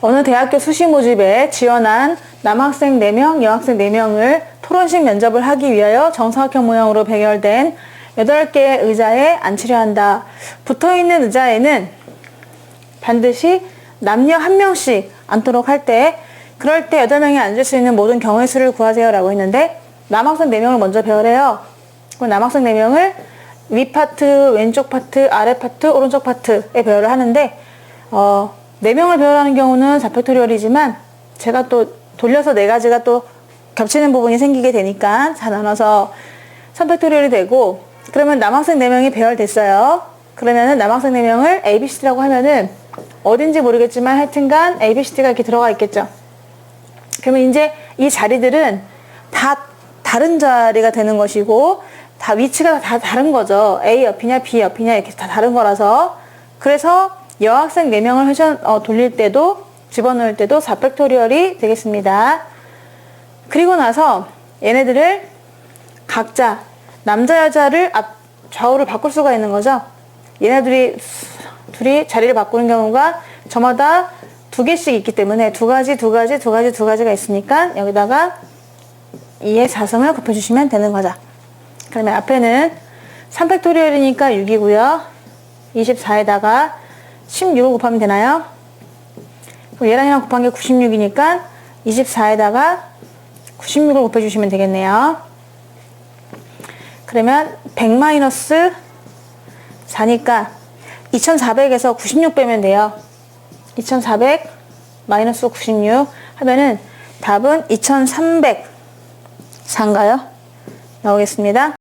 어느 대학교 수시 모집에 지원한 남학생 4명, 여학생 4명을 토론식 면접을 하기 위하여 정사각형 모양으로 배열된 8개의 의자에 앉히려 한다. 붙어 있는 의자에는 반드시 남녀 한 명씩 앉도록 할 때, 그럴 때 8명이 앉을 수 있는 모든 경우의 수를 구하세요. 라고 했는데, 남학생 4명을 먼저 배열해요. 그럼 남학생 4명을 위 파트, 왼쪽 파트, 아래 파트, 오른쪽 파트에 배열을 하는데, 어, 4명을 배열하는 경우는 4팩토리얼이지만, 제가 또 돌려서 4가지가 또 겹치는 부분이 생기게 되니까, 다 나눠서 3팩토리얼이 되고, 그러면 남학생 4명이 배열됐어요. 그러면은 남학생 4명을 ABCD라고 하면은, 어딘지 모르겠지만 하여튼간 ABCD가 이렇게 들어가 있겠죠. 그러면 이제 이 자리들은 다 다른 자리가 되는 것이고 다 위치가 다 다른 거죠. A 옆이냐 B 옆이냐 이렇게 다 다른 거라서 그래서 여학생 4명을 회전 어, 돌릴 때도 집어넣을 때도 4팩토리얼이 되겠습니다. 그리고 나서 얘네들을 각자 남자 여자를 앞 좌우를 바꿀 수가 있는 거죠. 얘네들이 둘이 자리를 바꾸는 경우가 저마다 두 개씩 있기 때문에 두 가지, 두 가지, 두 가지, 두 가지가 있으니까 여기다가 2의 4승을 곱해주시면 되는 거죠. 그러면 앞에는 3팩토리얼이니까 6이고요. 24에다가 16을 곱하면 되나요? 그럼 얘랑 얘랑 곱한 게 96이니까 24에다가 96을 곱해주시면 되겠네요. 그러면 100 마이너스 4니까 2400에서 96 빼면 돼요. 2400 마이너스 96 하면은 답은 2300 4인가요? 나오겠습니다.